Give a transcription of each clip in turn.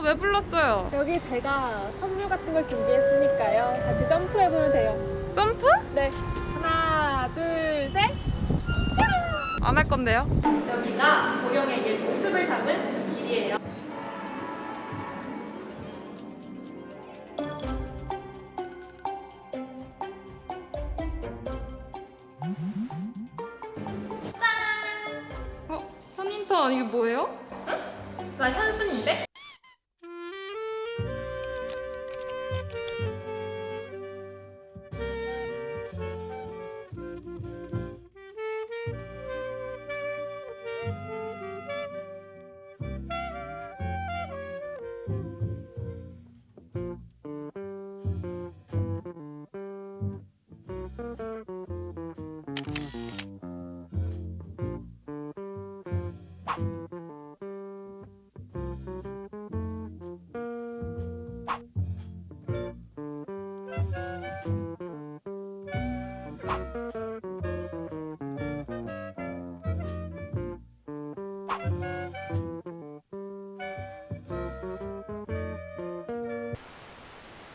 어, 왜 불렀어요? 여기 제가 선물 같은 걸 준비했으니까요. 같이 점프해보면 돼요. 점프? 네. 하나, 둘, 셋. 안 할 건데요? 여기가 고령의 옛 모습을 담은 길이에요. 어, 현인턴 이게 뭐예요? 나 현순인데?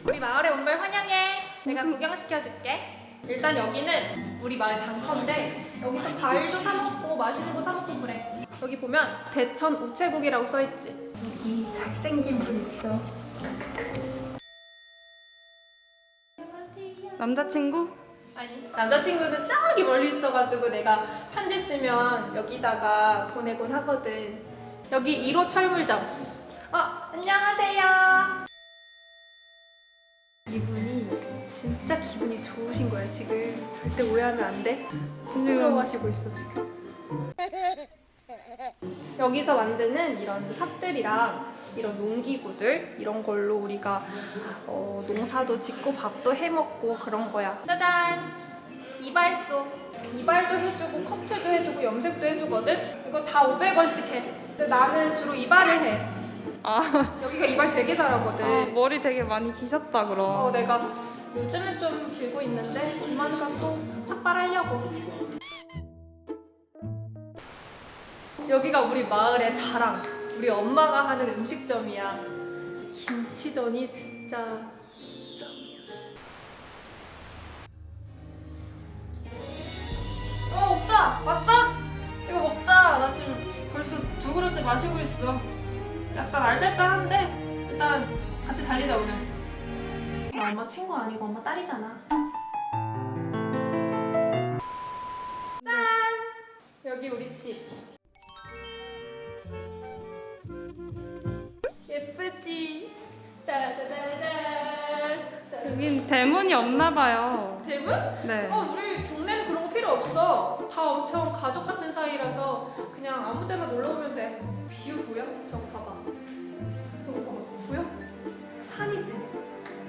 우리 마을에 온 걸 환영해. 내가 구경시켜줄게. 일단 여기는 우리 마을 장터인데 여기서 과일도 사 먹고 맛있는 거 사 먹고 그래. 여기 보면 대천 우체국이라고 써 있지. 여기 잘생긴 분 있어. 남자친구? 아니 남자친구는 저기 멀리 있어가지고 내가 편지 쓰면 여기다가 보내곤 하거든. 여기 1호 철물점. 어 안녕하세요. 이분이 진짜 기분이 좋으신 거야 지금. 절대 오해하면 안 돼. 부끄러워하시고 있어 지금. 여기서 만드는 이런 삽들이랑 이런 농기구들 이런 걸로 우리가 어, 농사도 짓고 밥도 해 먹고 그런 거야. 짜잔! 이발소. 이발도 해주고 커트도 해주고 염색도 해주거든. 이거 다 500원씩 해. 근데 나는 주로 이발을 해. 아, 여기가 이발 되게 잘하거든. 아, 머리 되게 많이 기셨다 그럼. 어, 내가 요즘은 좀 길고 있는데 조만간 또 삭발하려고. 여기가 우리 마을의 자랑. 우리 엄마가 하는 음식점이야. 김치전이 진짜 어 먹자 왔어? 이거 먹자 나 지금 벌써 두 그릇째 마시고 있어 약간 알잘딸한데 일단 같이 달리자 오늘 나 엄마 친구 아니고 엄마 딸이잖아 짠 여기 우리 집 예쁘지 따다다다 여긴 대문이 없나 봐요. 대문? 네. 어, 우리 동네는 그런 거 필요 없어. 다 엄청 가족 같은 그냥 아무 때나 놀러 오면 돼. 뷰 보여? 저거 봐봐. 저거 봐봐. 보여? 산이지.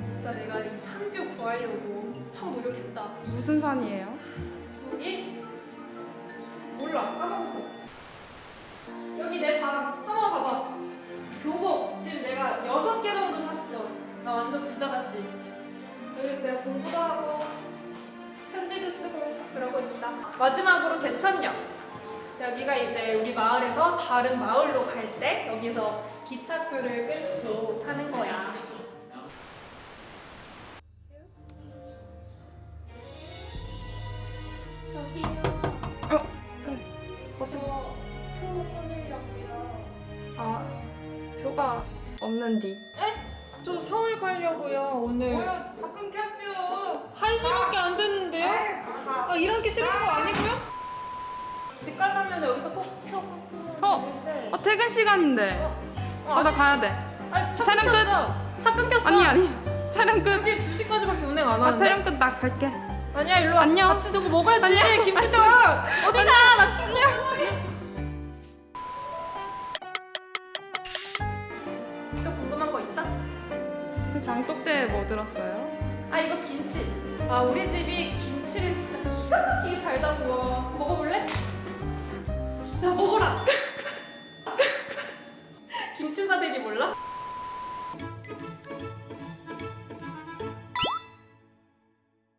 진짜 내가 이 산뷰 구하려고 엄청 노력했다. 무슨 산이에요? 여기 몰라 까먹었어. 여기 내 방 한번 봐봐. 교복 지금 내가 여섯 개 정도 샀어. 나 완전 부자 같지. 여기서 내가 공부도 하고 편지도 쓰고 그러고 있어. 마지막으로 대천역. 여기가 이제 우리 마을에서 다른 마을로 갈 때 여기서 기차표를 끊고 타는 거야. 여기요. 어? 저표 끊으려고요. 아, 표가 없는디. 저 서울 가려고요 오늘. 다 끊겼어요. 한 시간밖에 안 됐는데요? 아 일하기 싫은 거 아니고요? 집 가려면 여기서 꼭표 끊고. 어? 어, 퇴근 시간인데. 어, 어, 나 아니, 가야 돼. 아니, 차 촬영 끝. 끊겼어. 차 끊겼어. 아니, 아니. 촬영 끝. 여기 2시까지밖에 운행 안 아, 하는데. 촬영 끝 나 갈게. 아니야 일로 와. 안녕. 같이 저거 먹어야지. 안녕. 김치전. 어디 가? 나 침례. 또 궁금한 거 있어? 저 장독대에 뭐 들었어요? 아 이거 김치. 아 우리 집이 김치를 진짜 기가 막히게 잘 담궈. 먹어볼래? 자 먹어라.